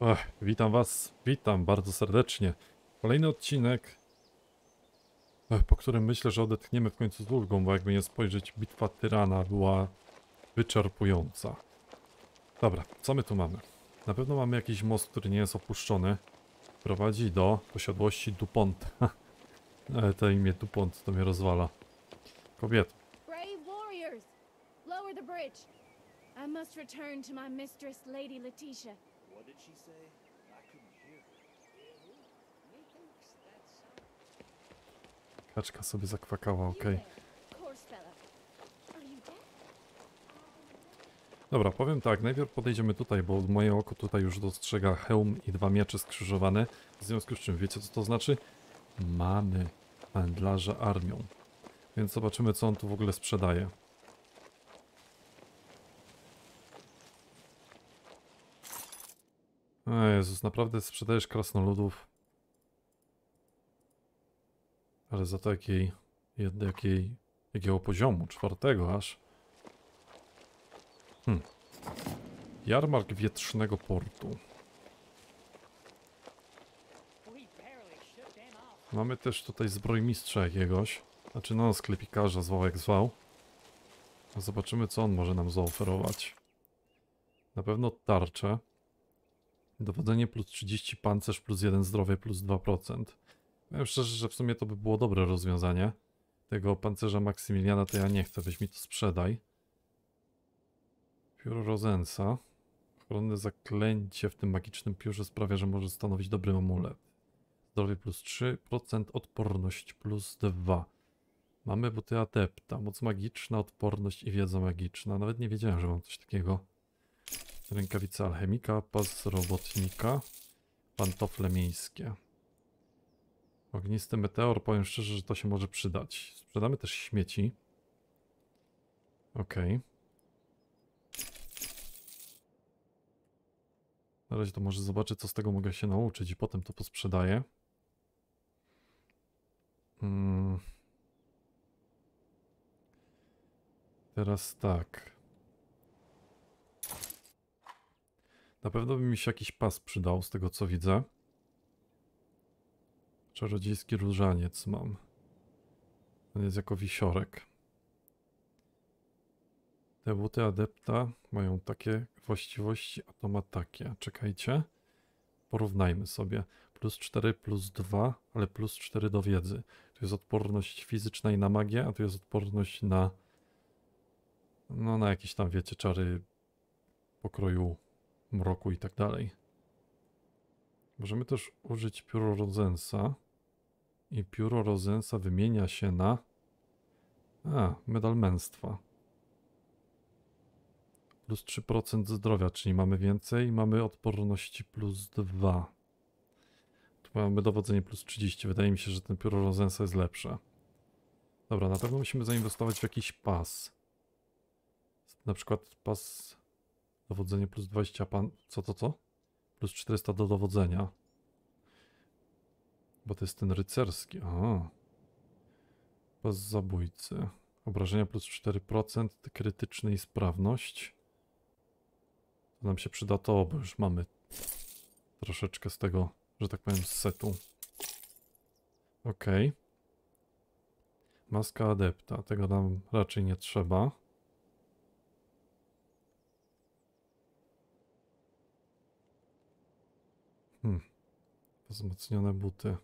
Ech, witam was, witam bardzo serdecznie. Kolejny odcinek, po którym myślę, że odetchniemy w końcu z ulgą, bo jakby nie spojrzeć, bitwa tyrana była wyczerpująca. Dobra, co my tu mamy? Na pewno mamy jakiś most, który nie jest opuszczony. Prowadzi do posiadłości Dupont. To imię Dupont to mnie rozwala. Bridge. I must return to my mistress, Lady Letitia. What did she say? I couldn't hear her. Kaczka sobie zakwakała, okej. Dobra, powiem tak, najpierw podejdziemy tutaj, bo moje oko tutaj już dostrzega hełm i dwa miecze skrzyżowane. W związku z czym, wiecie co to znaczy? Mamy handlarza armią. Więc zobaczymy, co on tu w ogóle sprzedaje. O Jezus, naprawdę sprzedajesz krasnoludów? Ale za takiej, jed- jakiej, jakiego poziomu? Czwartego aż. Jarmark Wietrznego Portu. Mamy też tutaj zbrojmistrza jakiegoś. Znaczy no, sklepikarza, zwał jak zwał. A Zobaczymy, co on może nam zaoferować. Na pewno tarczę. Dowodzenie plus 30, pancerz plus 1, zdrowie plus 2%. Powiem szczerze, że w sumie to by było dobre rozwiązanie. Tego pancerza Maksymiliana to ja nie chcę, weź mi to sprzedaj. Pióro Rozensa. Ochronne zaklęcie w tym magicznym piórze sprawia, że może stanowić dobry amulet. Zdrowie plus 3%, odporność plus 2. Mamy buty adepta, moc magiczna, odporność i wiedza magiczna. Nawet nie wiedziałem, że mam coś takiego. Rękawice alchemika, pas robotnika, pantofle miejskie. Ognisty meteor, powiem szczerze, że to się może przydać. Sprzedamy też śmieci. Okej. Na razie to może zobaczę, co z tego mogę się nauczyć i potem to posprzedaję. Mm. Teraz tak. Na pewno by mi się jakiś pas przydał, z tego co widzę. Czarodziejski różaniec mam. On jest jako wisiorek. Te buty adepta mają takie właściwości, a to ma takie. Czekajcie. Porównajmy sobie. Plus 4, plus 2, ale plus 4 do wiedzy. Tu jest odporność fizyczna i na magię, a tu jest odporność na. No, na jakieś tam, wiecie, czary pokroju mroku i tak dalej. Możemy też użyć pióro Rozensa. I pióro Rozensa wymienia się na. A, medal męstwa plus 3% zdrowia, czyli mamy więcej. Mamy odporności plus 2. Tu mamy dowodzenie plus 30. Wydaje mi się, że ten pióro Rozensa jest lepsze. Dobra, na pewno musimy zainwestować w jakiś pas. Na przykład pas dowodzenie plus 20, pan... Co to co? Plus 400 do dowodzenia. Bo to jest ten rycerski. A. Pas zabójcy. Obrażenia plus 4%, krytyczny i sprawność. To nam się przyda to, bo już mamy troszeczkę z tego, że tak powiem, z setu. Ok. Maska adepta, tego nam raczej nie trzeba. Hmm. Wzmocnione buty.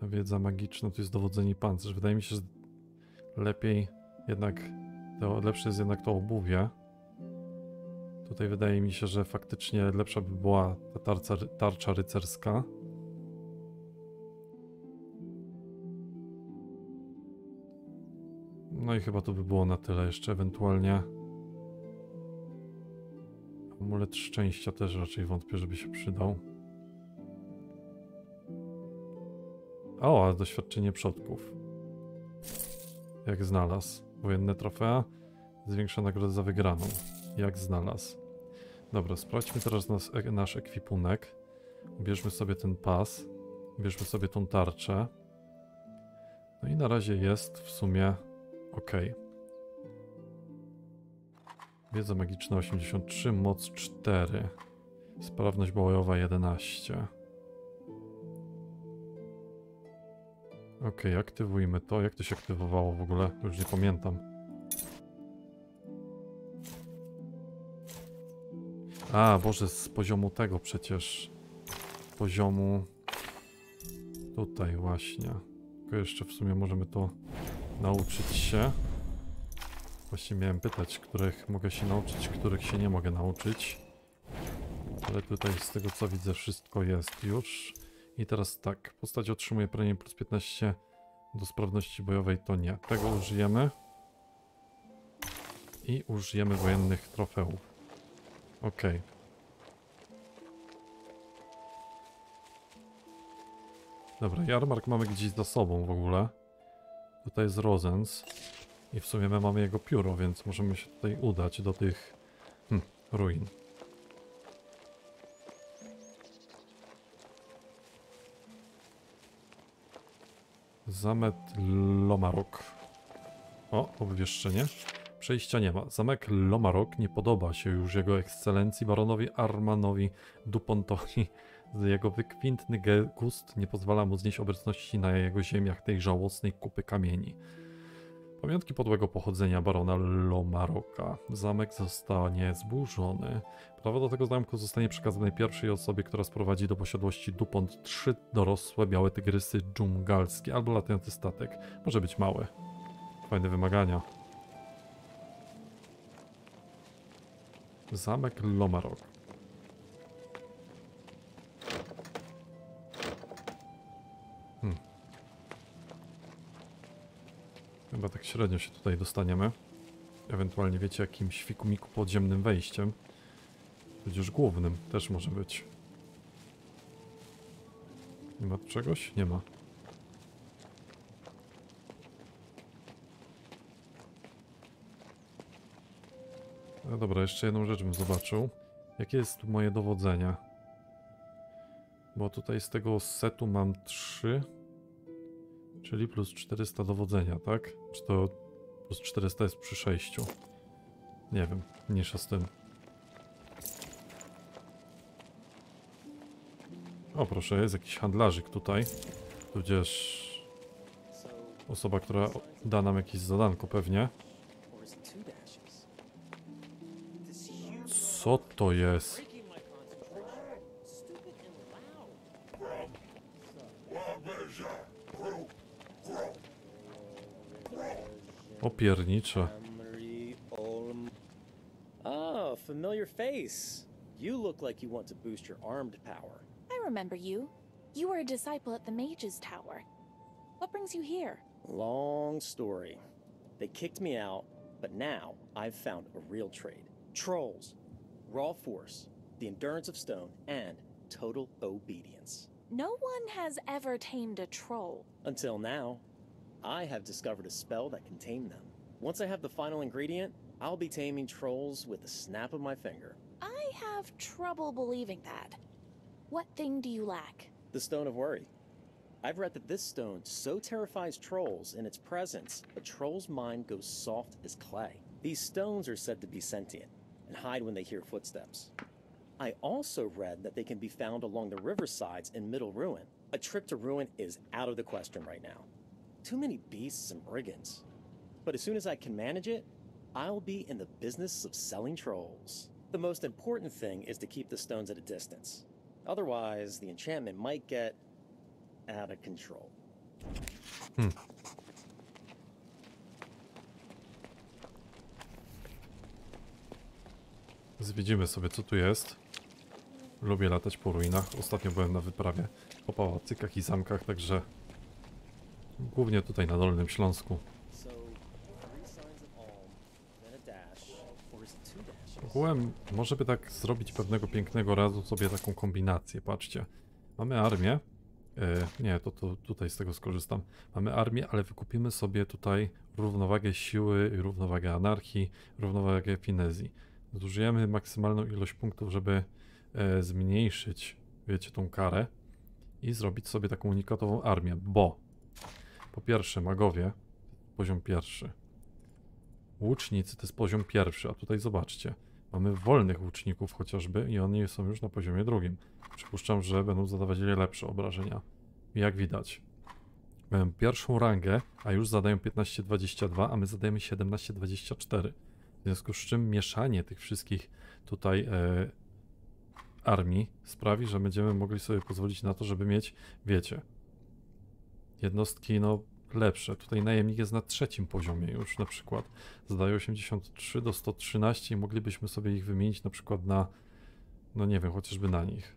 Ta wiedza magiczna, to jest dowodzenie pancerz. Wydaje mi się, że lepiej jednak, to lepsze jest jednak to obuwie. Tutaj wydaje mi się, że faktycznie lepsza by była ta tarca, tarcza rycerska. No i chyba to by było na tyle. Jeszcze ewentualnie amulet szczęścia też raczej wątpię, żeby się przydał. O, a doświadczenie przodków. Jak znalazł. Wojenne trofea. Zwiększa nagrodę za wygraną. Jak znalazł. Dobra, sprawdźmy teraz nas, e, nasz ekwipunek. Bierzmy sobie ten pas. Bierzmy sobie tą tarczę. No i na razie jest w sumie ok. Wiedza magiczna 83, moc 4. Sprawność bojowa 11. Okej, aktywujmy to. Jak to się aktywowało w ogóle? Już nie pamiętam. A, Boże, z poziomu tego przecież. Z poziomu... Tutaj właśnie. Tylko jeszcze w sumie możemy to nauczyć się. Właśnie miałem pytać, których mogę się nauczyć, których się nie mogę nauczyć. Ale tutaj z tego co widzę wszystko jest już. I teraz tak, postać otrzymuje premię plus 15 do sprawności bojowej, to nie. Tego użyjemy. I użyjemy wojennych trofeów. Okej. Dobra, jarmark mamy gdzieś za sobą w ogóle. Tutaj jest Rozens. I w sumie my mamy jego pióro, więc możemy się tutaj udać do tych hm, ruin. Zamek Lomarok. O, obwieszczenie. Przejścia nie ma. Zamek Lomarok nie podoba się już jego ekscelencji baronowi Armanowi Dupontowi. Jego wykwintny gust nie pozwala mu znieść obecności na jego ziemiach tej żałosnej kupy kamieni. Pamiątki podłego pochodzenia barona Lomaroka. Zamek zostanie zburzony. Prawo do tego zamku zostanie przekazane pierwszej osobie, która sprowadzi do posiadłości Dupont trzy dorosłe białe tygrysy dżungalskie albo latający statek. Może być mały. Fajne wymagania. Zamek Lomarok. Chyba tak średnio się tutaj dostaniemy. Ewentualnie wiecie jakimś fikumiku podziemnym wejściem. Tudzież głównym też może być. Nie ma czegoś? Nie ma. No dobra, jeszcze jedną rzecz bym zobaczył. Jakie jest tu moje dowodzenie? Bo tutaj z tego setu mam 3, czyli plus 400 dowodzenia, tak? Czy to plus 400 jest przy 6? Nie wiem, mniejsza z tym. O proszę, jest jakiś handlarzyk tutaj. Tudzież So, osoba, która da nam jakieś zadanko pewnie. Co to jest? Opiernicze. Emery Olm. Oh, ah, familiar face. You look like you want to boost your armed power. I remember you. You were a disciple at the Mage's Tower. What brings you here? Long story. They kicked me out, but now I've found a real trade. Trolls, raw force, the endurance of stone, and total obedience. No one has ever tamed a troll. Until now, I have discovered a spell that can tame them. Once I have the final ingredient, I'll be taming trolls with the snap of my finger. I have trouble believing that. What thing do you lack? The Stone of Worry. I've read that this stone so terrifies trolls in its presence, a troll's mind goes soft as clay. These stones are said to be sentient and hide when they hear footsteps. I also read that they can be found along the riversides in Middle Ruin. A trip to Ruin is out of the question right now. Too many beasts and brigands. But as soon as I can manage it, I'll be in the business of selling trolls. The most important thing is to keep the stones at a distance. Otherwise, the enchantment might get out of control. Hmm. Zwiedzimy sobie co tu jest. Lubię latać po ruinach. Ostatnio byłem na wyprawie po pałacykach i zamkach, także głównie tutaj na Dolnym Śląsku. Ogółem może by tak zrobić pewnego pięknego razu sobie taką kombinację. Patrzcie, mamy armię. E, nie, to, to tutaj z tego skorzystam. Mamy armię, ale wykupimy sobie tutaj równowagę siły, równowagę anarchii, równowagę finezji. Zużyjemy maksymalną ilość punktów, żeby e, zmniejszyć, wiecie, tą karę i zrobić sobie taką unikatową armię, bo po pierwsze magowie, poziom pierwszy. łucznicy to jest poziom pierwszy, a tutaj zobaczcie. Mamy wolnych łuczników chociażby i oni są już na poziomie drugim. Przypuszczam, że będą zadawali lepsze obrażenia. Jak widać. Mają pierwszą rangę, a już zadają 15-22, a my zadajemy 17-24. W związku z czym mieszanie tych wszystkich tutaj e, armii sprawi, że będziemy mogli sobie pozwolić na to, żeby mieć, wiecie, jednostki no lepsze. Tutaj najemnik jest na trzecim poziomie już na przykład. Zadaje 83 do 113 i moglibyśmy sobie ich wymienić na przykład na, no nie wiem, chociażby na nich.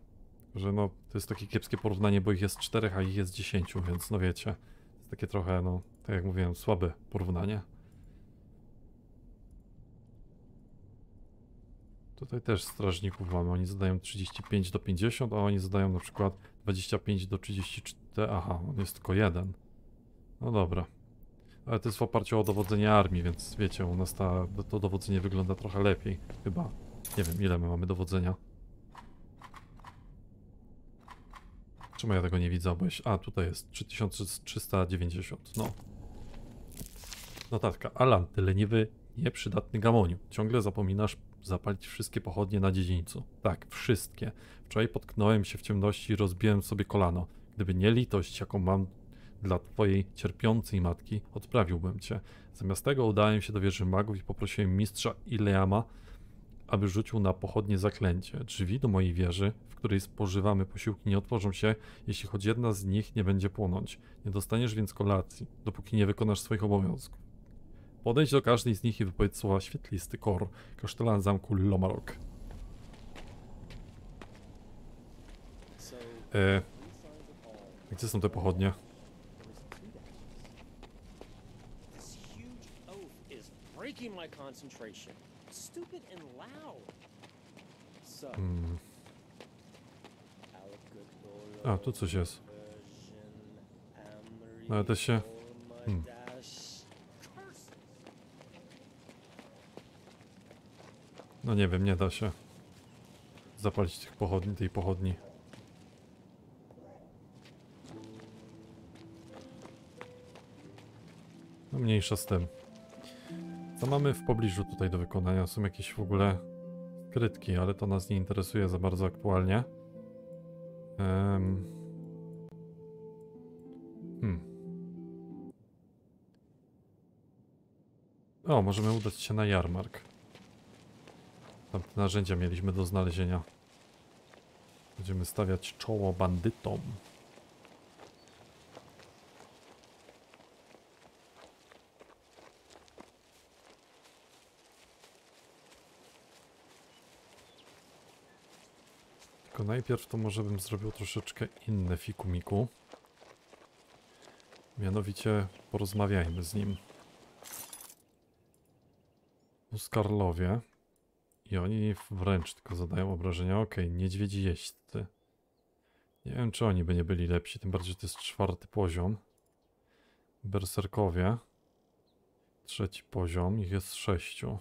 Że no, to jest takie kiepskie porównanie, bo ich jest 4, a ich jest 10, więc no wiecie, jest takie trochę, no, tak jak mówiłem, słabe porównanie. Tutaj też strażników mamy, oni zadają 35 do 50, a oni zadają na przykład 25 do 34, aha, on jest tylko jeden. No dobra. Ale to jest w oparciu o dowodzenie armii, więc wiecie, u nas ta, to dowodzenie wygląda trochę lepiej, chyba. Nie wiem, ile my mamy dowodzenia. Czemu ja tego nie widzę? Bo. A, tutaj jest 3390, no. Notatka. Alan, ty leniwy, nieprzydatny gamoniu. Ciągle zapominasz zapalić wszystkie pochodnie na dziedzińcu. Tak, wszystkie. Wczoraj potknąłem się w ciemności i rozbiłem sobie kolano. Gdyby nie litość, jaką mam dla twojej cierpiącej matki, odprawiłbym cię. Zamiast tego udałem się do wieży magów i poprosiłem mistrza Ileama, aby rzucił na pochodnie zaklęcie. Drzwi do mojej wieży, w której spożywamy posiłki, nie otworzą się, jeśli choć jedna z nich nie będzie płonąć. Nie dostaniesz więc kolacji, dopóki nie wykonasz swoich obowiązków. Podejdź do każdej z nich i wypowiedz słowa świetlisty kor, kasztelan zamku Lomarok. E, gdzie są te pochodnie? Hmm. A, tu coś jest. ale to się- hmm. No nie wiem, nie da się zapalić tych pochodni, tej pochodni. No mniejsza z tym. Co mamy w pobliżu tutaj do wykonania? Są jakieś w ogóle krytki, ale to nas nie interesuje za bardzo aktualnie. Em. Hmm. O, możemy udać się na jarmark. Tam narzędzia mieliśmy do znalezienia. Będziemy stawiać czoło bandytom. Tylko najpierw to może bym zrobił troszeczkę inne fikumiku. Mianowicie porozmawiajmy z nim. Skarlowie. I oni wręcz tylko zadają obrażenia. Okej, niedźwiedzi jeźdźcy. Nie wiem, czy oni by nie byli lepsi, tym bardziej, że to jest czwarty poziom. Berserkowie. Trzeci poziom, ich jest sześciu.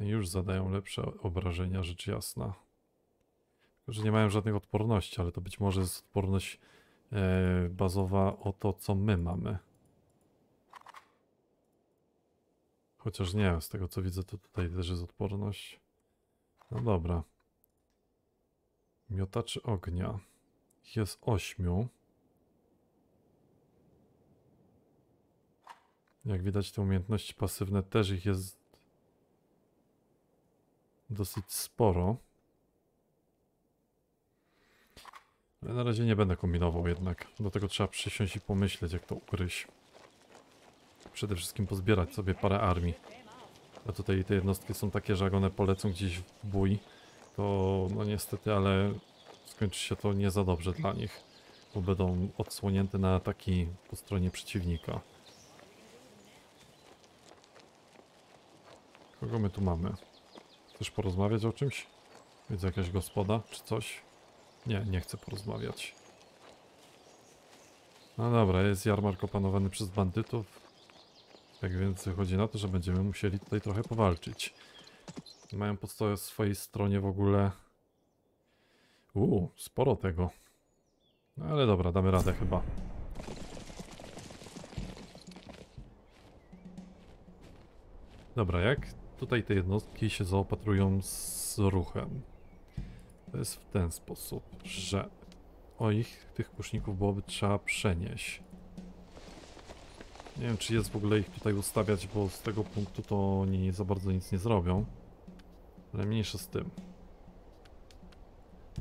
I już zadają lepsze obrażenia, rzecz jasna. Tylko, że nie mają żadnych odporności, ale to być może jest odporność e, bazowa o to, co my mamy. Chociaż nie, z tego co widzę, to tutaj też jest odporność. No dobra. Miotaczy ognia. Jest ośmiu. Jak widać, te umiejętności pasywne też ich jest dosyć sporo. Ale na razie nie będę kombinował jednak. Do tego trzeba przysiąść i pomyśleć, jak to ugryźć. Przede wszystkim pozbierać sobie parę armii. A tutaj te jednostki są takie, że jak one polecą gdzieś w bój, to no niestety, ale skończy się to nie za dobrze dla nich. Bo będą odsłonięte na ataki po stronie przeciwnika. Kogo my tu mamy? Chcesz porozmawiać o czymś? Widzę jakaś gospoda czy coś? Nie, nie chcę porozmawiać. No dobra, jest jarmark opanowany przez bandytów. Tak więc wychodzi na to, że będziemy musieli tutaj trochę powalczyć. Mają w swojej stronie w ogóle... Uuu, sporo tego. No ale dobra, damy radę chyba. Dobra, jak tutaj te jednostki się zaopatrują z ruchem? To jest w ten sposób, że o ich tych kuszników byłoby trzeba przenieść. Nie wiem, czy jest w ogóle ich tutaj ustawiać, bo z tego punktu to oni za bardzo nic nie zrobią. Ale mniejsza z tym.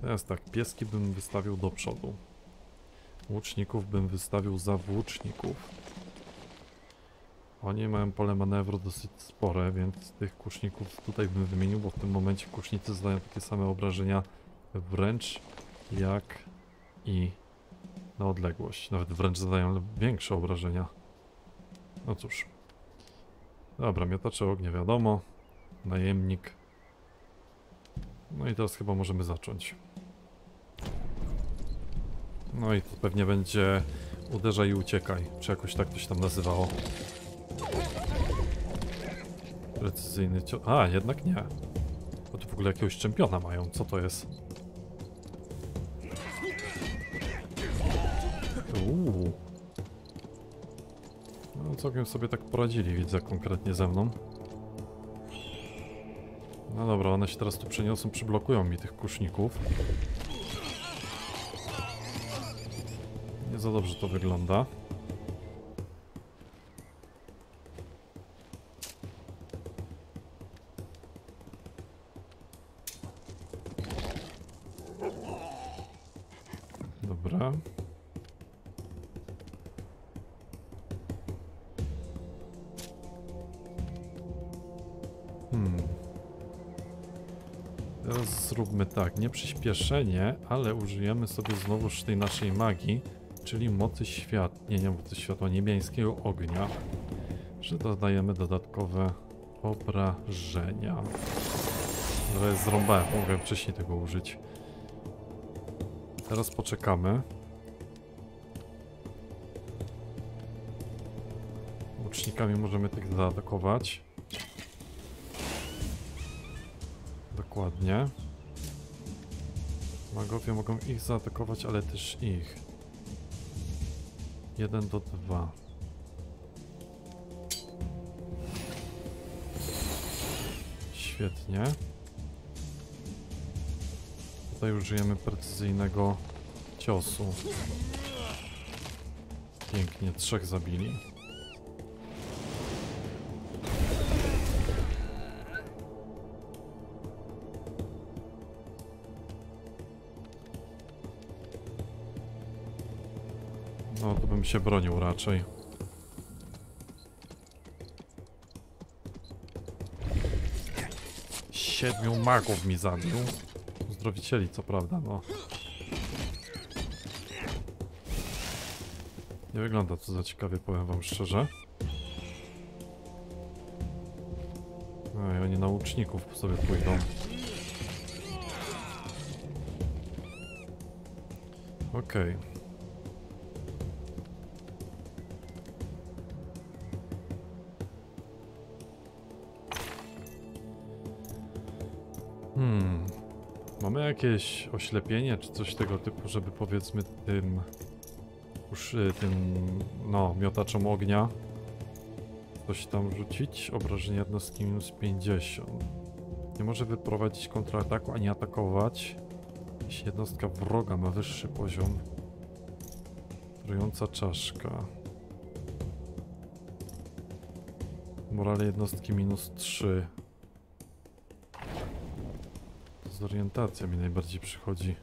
Teraz tak, pieski bym wystawił do przodu. Łuczników bym wystawił za włóczników. Oni mają pole manewru dosyć spore, więc tych kuszników tutaj bym wymienił, bo w tym momencie kusznicy zadają takie same obrażenia wręcz jak i na odległość. Nawet wręcz zadają większe obrażenia. No cóż. Dobra, miotacze ognia wiadomo. Najemnik. No i teraz chyba możemy zacząć. No i to pewnie będzie uderzaj i uciekaj, czy jakoś tak to się tam nazywało. Precyzyjny cio... A, jednak nie. Bo tu w ogóle jakiegoś czempiona mają, co to jest? Uuu. Całkiem sobie tak poradzili, widzę konkretnie ze mną. No dobra, one się teraz tu przeniosą, przyblokują mi tych kuszników. Nie za dobrze to wygląda. Zróbmy tak, nie przyspieszenie, ale użyjemy sobie znowuż tej naszej magii, czyli mocy świat, nie, nie mocy światła niebiańskiego ognia, że dodajemy dodatkowe obrażenia. Teraz zrąbałem, mogłem wcześniej tego użyć. Teraz poczekamy. Łucznikami możemy tych zaatakować. Dokładnie. Magowie mogą ich zaatakować, ale też ich. 1 do 2. Świetnie. Tutaj użyjemy precyzyjnego ciosu. Pięknie, trzech zabili. No, to bym się bronił raczej. Siedmiu magów mi zabił. Uzdrowicieli, co prawda, no. Nie wygląda to za ciekawie, powiem wam szczerze. No i oni na łuczników sobie pójdą. Okej. Hmm. Jakieś oślepienie czy coś tego typu, żeby powiedzmy tym już y, tym no miotaczom ognia coś tam rzucić? Obrażenie jednostki minus 50. Nie może wyprowadzić kontrataku ani atakować. Jeśli jednostka wroga ma wyższy poziom. Trująca czaszka. Morale jednostki minus 3. Zorientacja mi najbardziej przychodzi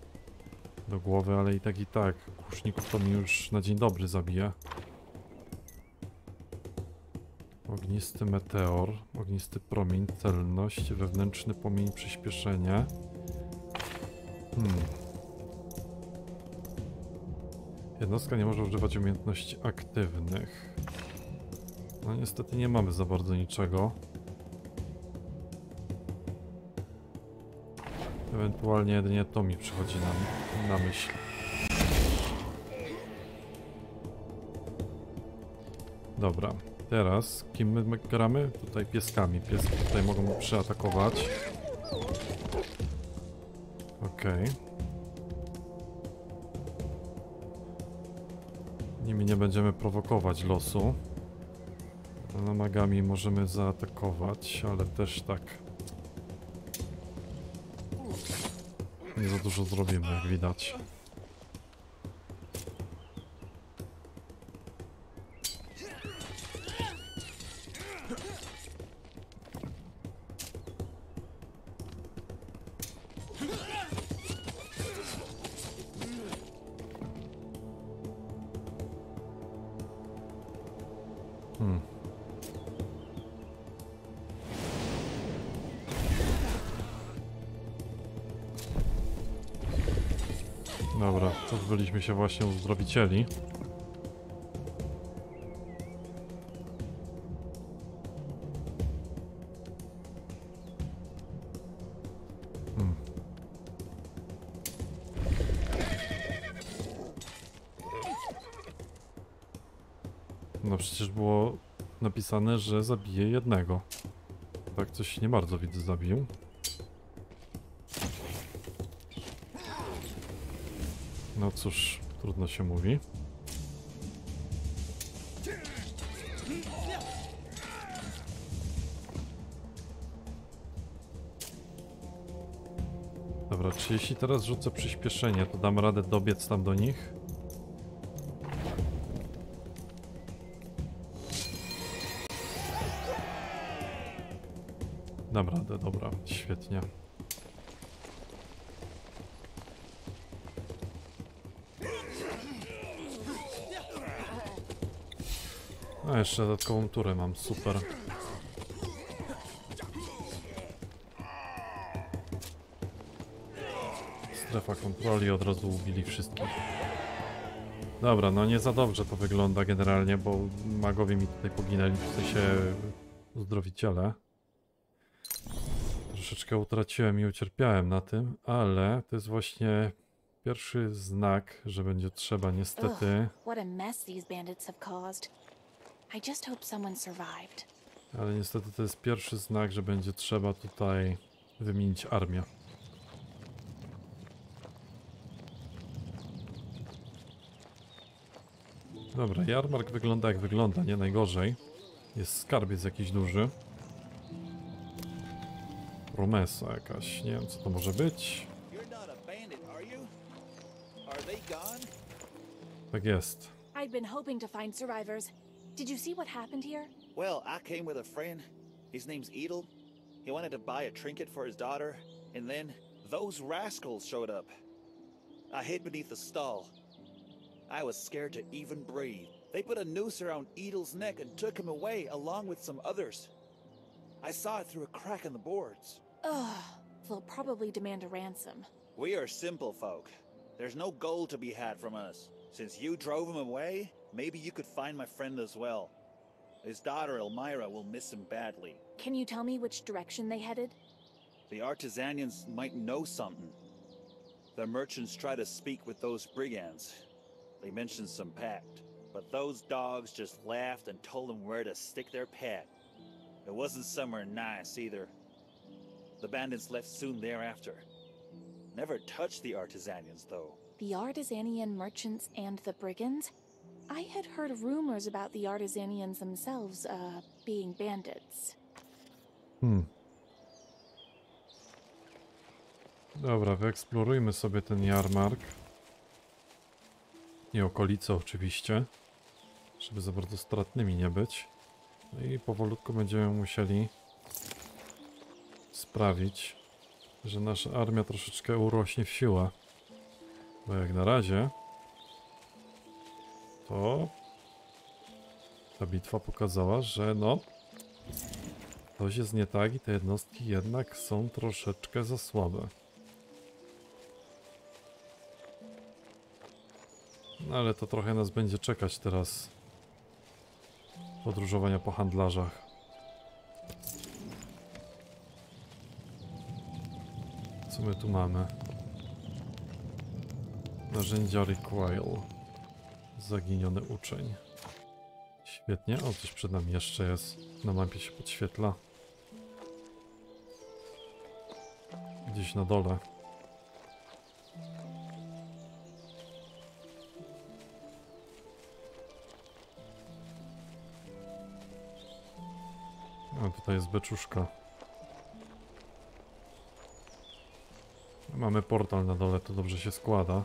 do głowy, ale i tak i tak. Kuszników to mi już na dzień dobry zabija. Ognisty meteor, ognisty promień, celność, wewnętrzny płomień, przyspieszenie. Hmm. Jednostka nie może używać umiejętności aktywnych. No niestety nie mamy za bardzo niczego. Ewentualnie jedynie to mi przychodzi na, na myśl. Dobra, teraz kim my gramy? Tutaj pieskami. Pieski tutaj mogą przyatakować. Okej. Nimi nie będziemy prowokować losu. No magami możemy zaatakować, ale też tak. Nie za dużo zrobimy, jak widać. Hmm. Pozbyliśmy się właśnie uzdrowicieli. Hmm. No przecież było napisane, że zabije jednego. Tak coś nie bardzo widzę zabił. No cóż, trudno się mówi. Dobra, czy jeśli teraz rzucę przyspieszenie, to dam radę dobiec tam do nich? Dam radę, dobra, świetnie. Jeszcze dodatkową turę mam, super. Strefa kontroli, od razu ubili wszystkich. Dobra, no nie za dobrze to wygląda generalnie, bo magowie mi tutaj poginęli, w sensie uzdrowiciele. Troszeczkę utraciłem i ucierpiałem na tym, ale to jest właśnie pierwszy znak, że będzie trzeba niestety, What I just hope someone survived. ale niestety to jest pierwszy znak, że będzie trzeba tutaj wymienić armię. Dobra, jarmark wygląda jak wygląda, nie najgorzej. Jest skarbiec jakiś duży. Promesa jakaś, nie wiem co to może być. Tak jest. I'd been hoping to find survivors. Did you see what happened here? Well, I came with a friend. His name's Edel. He wanted to buy a trinket for his daughter, and then those rascals showed up. I hid beneath the stall. I was scared to even breathe. They put a noose around Edel's neck and took him away along with some others. I saw it through a crack in the boards. Ugh. They'll probably demand a ransom. We are simple folk. There's no gold to be had from us. Since you drove him away, maybe you could find my friend as well. His daughter Elmira will miss him badly. Can you tell me which direction they headed? The artisanians might know something. The merchants try to speak with those brigands. They mentioned some pact, but those dogs just laughed and told them where to stick their pad. It wasn't somewhere nice either. The bandits left soon thereafter. Never touched the artisanians, though. The Artisanian merchants and the brigands? I had heard rumors about the Artisanians themselves, uh, being bandits. Hmm. Dobra, wyeksplorujmy sobie ten jarmark. I okolice oczywiście. Żeby za bardzo stratnymi nie być. No i powolutku będziemy musieli sprawić, że nasza armia troszeczkę urośnie w siłę. Bo jak na razie to ta bitwa pokazała, że no Coś jest nie tak i te jednostki jednak są troszeczkę za słabe. No ale to trochę nas będzie czekać teraz. Podróżowania po handlarzach. Co my tu mamy? Narzędzia Recoil. Zaginiony uczeń. Świetnie. O, coś przed nami jeszcze jest. Na mapie się podświetla. Gdzieś na dole. A tutaj jest beczuszka. Mamy portal na dole, to dobrze się składa.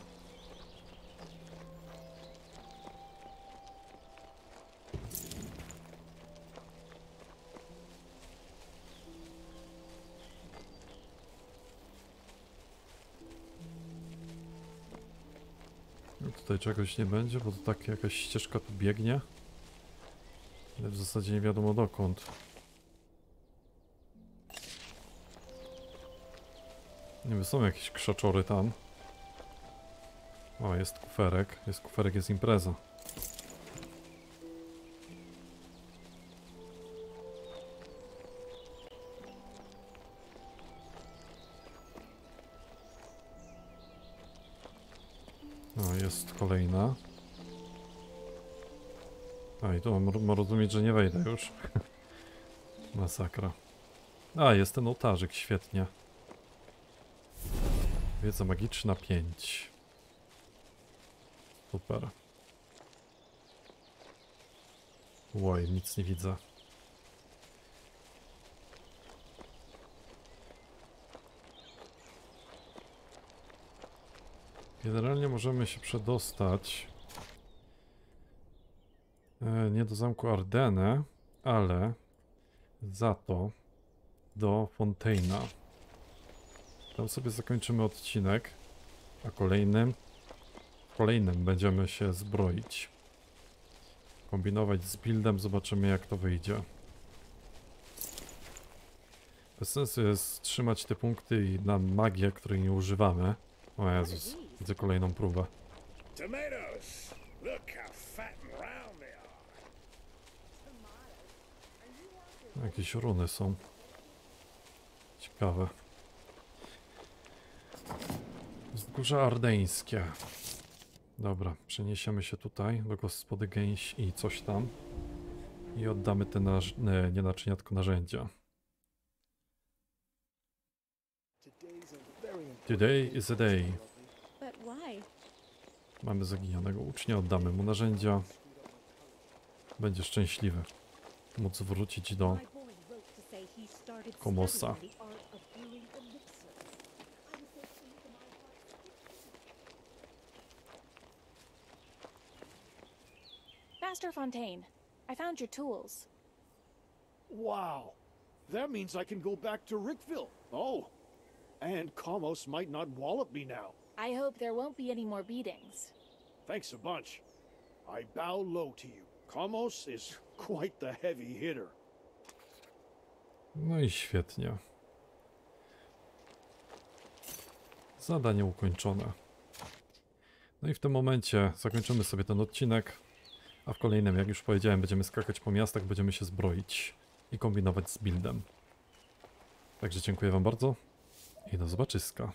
Czegoś nie będzie, bo to tak jakaś ścieżka tu biegnie. Ale w zasadzie nie wiadomo dokąd. Nie wiem, są jakieś krzaczory tam. O, jest kuferek. Jest kuferek, jest impreza. O, jest kolejna. A i tu mam, mam rozumieć, że nie wejdę już. Masakra. A, jest ten ołtarzyk, świetnie. Wiedza magiczna 5. Super. Oj, nic nie widzę. Generalnie możemy się przedostać e, nie do zamku Ardenne, ale za to do Fontaina. Tam sobie zakończymy odcinek, a kolejnym, kolejnym będziemy się zbroić. Kombinować z buildem, zobaczymy jak to wyjdzie. Bez sensu jest trzymać te punkty i na magię, której nie używamy. O Jezus, widzę kolejną próbę. Tomatoes! Look how fat and round they are. Jakieś runy są. Ciekawe. Wzgórze Ardeńskie. Dobra, przeniesiemy się tutaj do gospody gęś i coś tam. I oddamy te naż... nie, nie naczynia, tylko narzędzia. Today is a day. Mamy zaginionego ucznia, oddamy mu narzędzia. Będzie szczęśliwy. Móc wrócić do Komosa. Master Fontaine, I found your tools. Wow. That means I can go back to Rickville. Oh. And Kamos might not wallop me now. I hope there won't be any more beatings. Thanks a bunch. I bow low to you. Kamos is quite the heavy hitter. No i świetnie. Zadanie ukończone. No i w tym momencie zakończymy sobie ten odcinek, a w kolejnym, jak już powiedziałem, będziemy skakać po miastach, będziemy się zbroić i kombinować z buildem. Także dziękuję Wam bardzo i do zobaczyska.